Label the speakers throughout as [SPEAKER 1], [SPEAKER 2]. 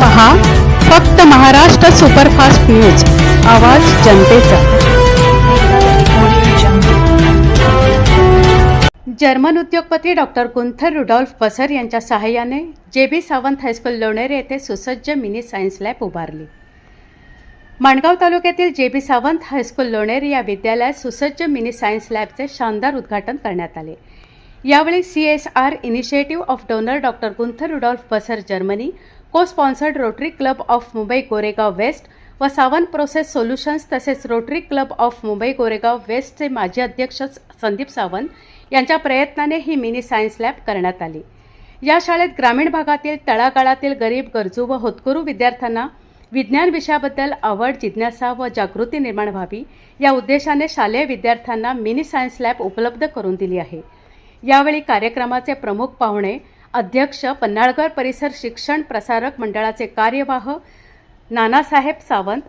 [SPEAKER 1] पहा फक्त Maharashtra superfast news आवाज जनतेचा. जर्मन उद्योगपती डॉक्टर गुंथर रुडॉल्फ बसर यांच्या सहाय्याने जे बी सावंत हायस्कूल लोणेरे येथे सुसज्ज मिनी सायन्स लॅब उभारली. माणगाव तालुक्यातील जे बी सावंत हायस्कूल लोणेरे या विद्यालयात सुसज्ज मिनी सायन्स लॅबचे शानदार उद्घाटन करण्यात आले. यावेळी C S R initiative of donor doctor Gunther Rudolf Basser Germany co-sponsored Rotary Club of Mumbai Goregaon west व सावंत प्रोसेस सोल्युशन्स तसेच Rotary Club of Mumbai Goregaon वेस्टचे माजी अध्यक्ष संदीप सावंत यांच्या प्रयत्नाने ही मिनी सायन्स लॅब करण्यात आली. या शाळेत ग्रामीण भागातील तळागाळातील गरीब गरजू व होतकरू विद्यार्थ्यांना विज्ञान विषयाबद्दल आवड जिज्ञासा व जागृती निर्माण व्हावी या उद्देशाने शालेय विद्यार्थ्यांना मिनी सायन्स लॅब उपलब्ध करून दिली आहे. यावेळी कार्यक्रमाचे प्रमुख पाहुणे अध्यक्ष पन्हाळगर परिसर शिक्षण प्रसारक मंडळाचे कार्यवाह नानासाहेब सावंत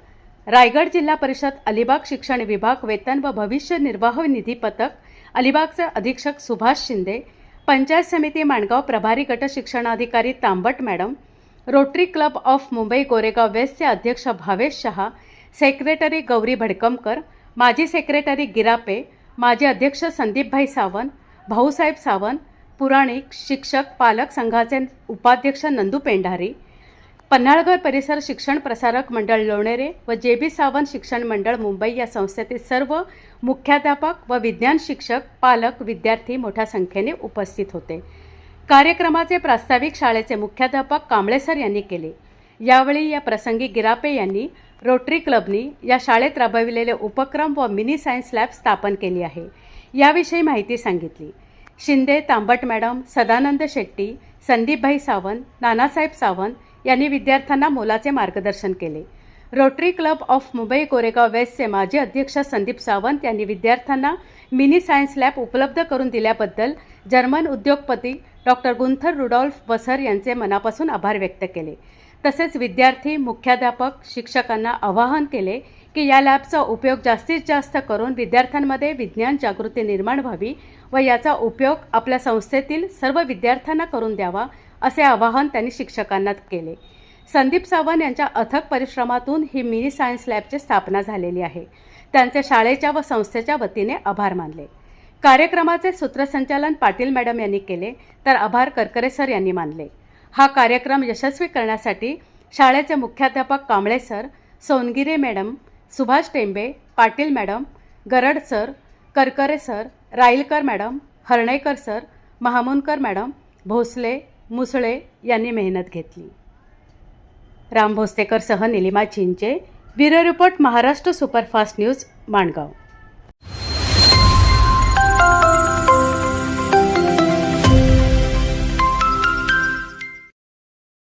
[SPEAKER 1] रायगड जिल्हा परिषद अलिबाग शिक्षण विभाग वेतन व भविष्य निर्वाह निधी पथक अलिबागचे अधीक्षक सुभाष शिंदे पंचायत समिती माणगाव प्रभारी गट शिक्षणाधिकारी Tambat madam Rotary Club of Mumbai Goregaon वेस्टचे अध्यक्ष भावेश शहा सेक्रेटरी गौरी भडकमकर माजी सेक्रेटरी गिरापे माजी अध्यक्ष संदीपभाई सावंत भाऊसाहेब सावंत पुराणिक शिक्षक पालक संघाचे उपाध्यक्ष नंदू पेंढारी पन्हाळघर परिसर शिक्षण प्रसारक मंडळ लोणेरे व जे बी सावंत शिक्षण मंडळ मुंबई या संस्थेतील सर्व मुख्याध्यापक व विज्ञान शिक्षक पालक विद्यार्थी मोठ्या संख्येने उपस्थित होते. कार्यक्रमाचे प्रास्ताविक शाळेचे मुख्याध्यापक कांबळेसर यांनी केले. यावेळी या प्रसंगी गिरापे यांनी रोटरी क्लबनी या शाळेत राबविलेले उपक्रम व मिनी सायन्स लॅब स्थापन केली आहे. याविषयी माहिती सांगितली. शिंदे तांबट मॅडम सदानंद शेट्टी संदीपभाई सावंत नानासाहेब सावंत यांनी विद्यार्थ्यांना मोलाचे मार्गदर्शन केले. Rotary Club of Mumbai Koregaon वेस्टचे माजी अध्यक्ष संदीप सावंत यांनी विद्यार्थ्यांना मिनी सायन्स लॅब उपलब्ध करून दिल्याबद्दल जर्मन उद्योगपती डॉक्टर गुंथर रुडॉल्फ बसर यांचे मनापासून आभार व्यक्त केले. तसेच विद्यार्थी मुख्याध्यापक शिक्षकांना आवाहन केले की या लॅबचा उपयोग जास्तीत जास्त करून विद्यार्थ्यांमध्ये विज्ञान जागृती निर्माण व्हावी व याचा उपयोग आपल्या संस्थेतील सर्व विद्यार्थ्यांना करून द्यावा असे आवाहन त्यांनी शिक्षकांना केले. संदीप सावंत यांच्या अथक परिश्रमातून ही मिनी सायन्स लॅबची स्थापना झालेली आहे. त्यांचे शाळेच्या व संस्थेच्या वतीने आभार मानले. कार्यक्रमाचे सूत्रसंचालन पाटील मॅडम यांनी केले तर आभार करकरे सर यांनी मानले. हा कार्यक्रम यशस्वी करण्यासाठी शाळेचे मुख्याध्यापक Kamble sir Songire madam Subhash Tembe Patil madam Garad sir Karkare sir Railkar madam Harnekar sir Mahamunkar madam Bhosale Musale यांनी मेहनत घेतली. Ram भोसतेकरसह Nilima Chinche bureau report Maharashtra superfast news Mangaon.